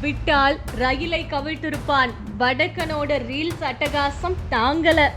விட்டால் ரயிலை கவிழ்த்திருப்பான். வடக்கனோட ரீல்ஸ் அட்டகாசம் தாங்கல.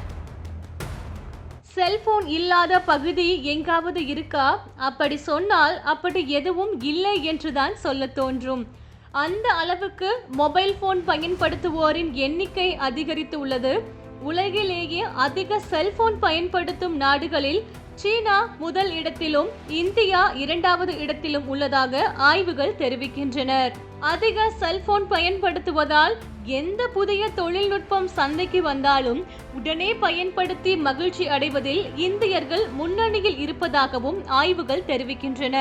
செல்போன் இல்லாத பகுதி எங்காவது இருக்கா? அப்படி சொன்னால் அப்படி எதுவும் இல்லை என்றுதான் சொல்ல தோன்றும். அந்த அளவுக்கு மொபைல் போன் பயன்படுத்துவோரின் எண்ணிக்கை அதிகரித்து உள்ளது. உலகிலேயே அதிக செல்போன் பயன்படுத்தும் நாடுகளில் சீனா முதல் இடத்திலும் இந்தியா இரண்டாவது இடத்திலும் உள்ளதாக ஆய்வுகள் தெரிவிக்கின்றனர். அதிக செல்போன் பயன்படுத்துவதால் எந்த புதிய தொழில்நுட்பம் சந்தைக்கு வந்தாலும் உடனே பயன்படுத்தி மகிழ்ச்சி அடைவதில் இந்தியர்கள் முன்னணியில் இருப்பதாகவும் ஆய்வுகள் தெரிவிக்கின்றன.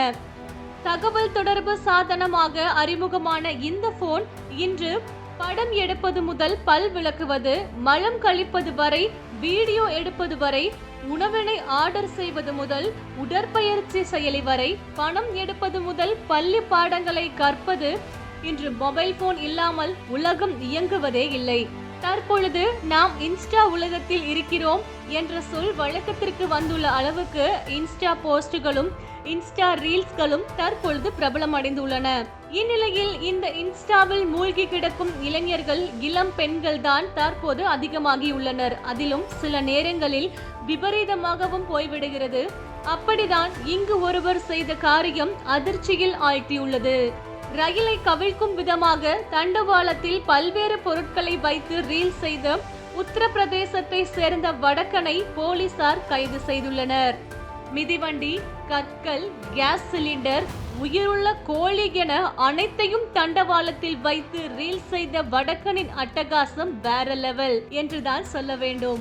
தகவல் தொடர்பு சாதனமாக அறிமுகமான இந்த போன் இன்று படம் எடுப்பது முதல் பல் விளக்குவது மலம் கழிப்பது வரை வீடியோ எடுப்பது வரை உணவினை ஆர்டர் செய்வது முதல் உடற்பயிற்சி செயலி வரை பணம் எடுப்பது முதல் பள்ளி பாடங்களை கற்பது இன்று மொபைல் போன் இல்லாமல் உலகம் இயங்குவதே இல்லை. தற்பொழுது நாம் இன்ஸ்டா உலகத்தில் இருக்கிறோம் என்ற சொல் வழக்கத்திற்கு வந்துள்ள அளவுக்கு இன்ஸ்டா போஸ்டுகளும் இன்ஸ்டா ரீல்ஸ்களும் தற்பொழுது பிரபலமடைந்துள்ளன. இந்நிலையில் இந்த இன்ஸ்டாவில் மூழ்கி கிடக்கும் இளைஞர்கள் இளம் பெண்கள் தான் தற்போது அதிகமாகியுள்ளனர். அதிலும் சில நேரங்களில் விபரீதமாகவும் போய்விடுகிறது. அப்படிதான் இங்கு ஒருவர் செய்த காரியம் அதிர்ச்சியில் ஆழ்த்தியுள்ளது. ரயிலை கவிழ்க்கும் விதமாக தண்டவாளத்தில் பல்வேறு பொருட்களை வைத்து ரீல் செய்த உத்தரப்பிரதேசத்தை சேர்ந்த வடக்கனை போலீசார் கைது செய்துள்ளனர். மிதிவண்டி கற்கள் கேஸ் சிலிண்டர் உயிருள்ள கோழி என அனைத்தையும் தண்டவாளத்தில் வைத்து ரீல் செய்த வடக்கனின் அட்டகாசம் வேற லெவல் என்றுதான் சொல்ல வேண்டும்.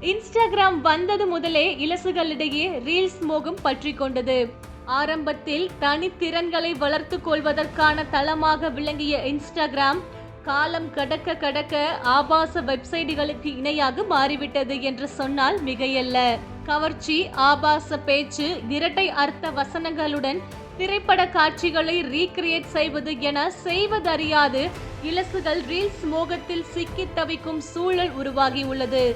இன்ஸ்டாகிராம் வந்தது முதலே இலசுகளிடையே ரீல்ஸ் மோகம் பற்றி கொண்டது. ஆரம்பத்தில் தனித்திறன்களை வளர்த்து கொள்வதற்கான தளமாக விளங்கிய இன்ஸ்டாகிராம் காலம் கடக்க கடக்க ஆபாச வெப்சைட்டுகளுக்கு இணையாக மாறிவிட்டது என்று சொன்னால் மிகையல்ல. கவர்ச்சி ஆபாச பேச்சு இரட்டை அர்த்த வசனங்களுடன் திரைப்பட காட்சிகளை ரீக்ரியேட் செய்வது என செய்வதறியாது இலசுகள் ரீல்ஸ் மோகத்தில் சிக்கி தவிக்கும் சூழல் உருவாகியுள்ளது.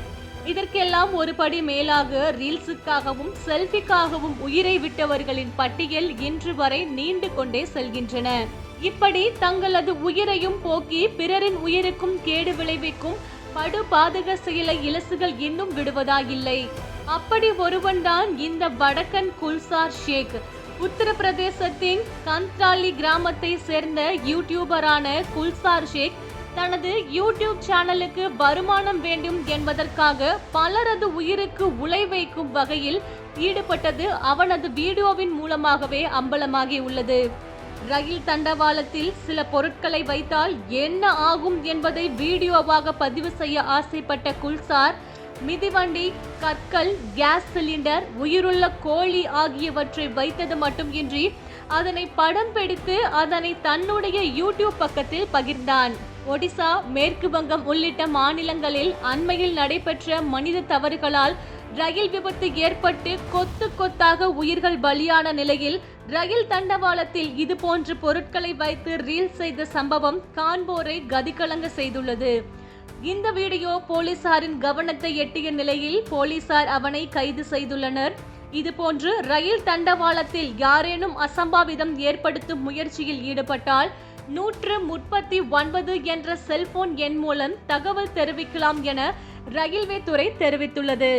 இதற்கெல்லாம் ஒரு படி மேலாக ரீல்ஸுக்காகவும் செல்ஃபிக்காகவும் உயிரை விட்டவர்களின் பட்டியல் இன்று வரை நீண்டு கொண்டே செல்கின்றன. இப்படி தங்களது உயிரையும் போக்கி பிறரின் உயிருக்கும் கேடு விளைவிக்கும் படு பாதக செயலை இலசுகள் இன்னும் விடுவதாயில்லை. அப்படி ஒருவன்தான் இந்த வடக்கன் குல்சார் ஷேக். உத்தரப்பிரதேசத்தின் கந்த்ராலி கிராமத்தை சேர்ந்த யூடியூபரான குல்சார் ஷேக் தனது யூடியூப் சேனலுக்கு வருமானம் வேண்டும் என்பதற்காக பலரது உயிருக்கு உலை வைக்கும் வகையில் ஈடுபட்டது அவனது வீடியோவின் மூலமாகவே அம்பலமாகி உள்ளது. ரயில் தண்டவாளத்தில் சில பொருட்களை வைத்தால் என்ன ஆகும் என்பதை வீடியோவாக பதிவு செய்ய ஆசைப்பட்ட குல்சார் மிதிவண்டி கற்கள் கேஸ் சிலிண்டர் உயிருள்ள கோழி ஆகியவற்றை வைத்தது மட்டுமின்றி அதனை படம் பிடித்து அதனை தன்னுடைய யூடியூப் பக்கத்தில் பகிர்ந்தான். ஒடிசா மேற்கு வங்கம் உள்ளிட்ட மாநிலங்களில் அண்மையில் நடைபெற்ற மனித தவறுகளால் ரயில் விபத்து ஏற்பட்டு கொத்து கொத்தாக உயிர்கள் பலியான நிலையில் ரயில் தண்டவாளத்தில் இது போன்ற பொருட்களை வைத்து ரீல் செய்த சம்பவம் காண்போரை கதிகலங்க செய்துள்ளது. இந்த வீடியோ போலீசாரின் கவனத்தை எட்டிய நிலையில் போலீசார் அவனை கைது செய்துள்ளனர். இதுபோன்று ரயில் தண்டவாளத்தில் யாரேனும் அசம்பாவிதம் ஏற்படுத்தும் முயற்சியில் ஈடுபட்டால் நூற்று முப்பத்தி ஒன்பது என்ற செல்போன் எண் மூலம் தகவல் தெரிவிக்கலாம் என ரயில்வே துறை தெரிவித்துள்ளது.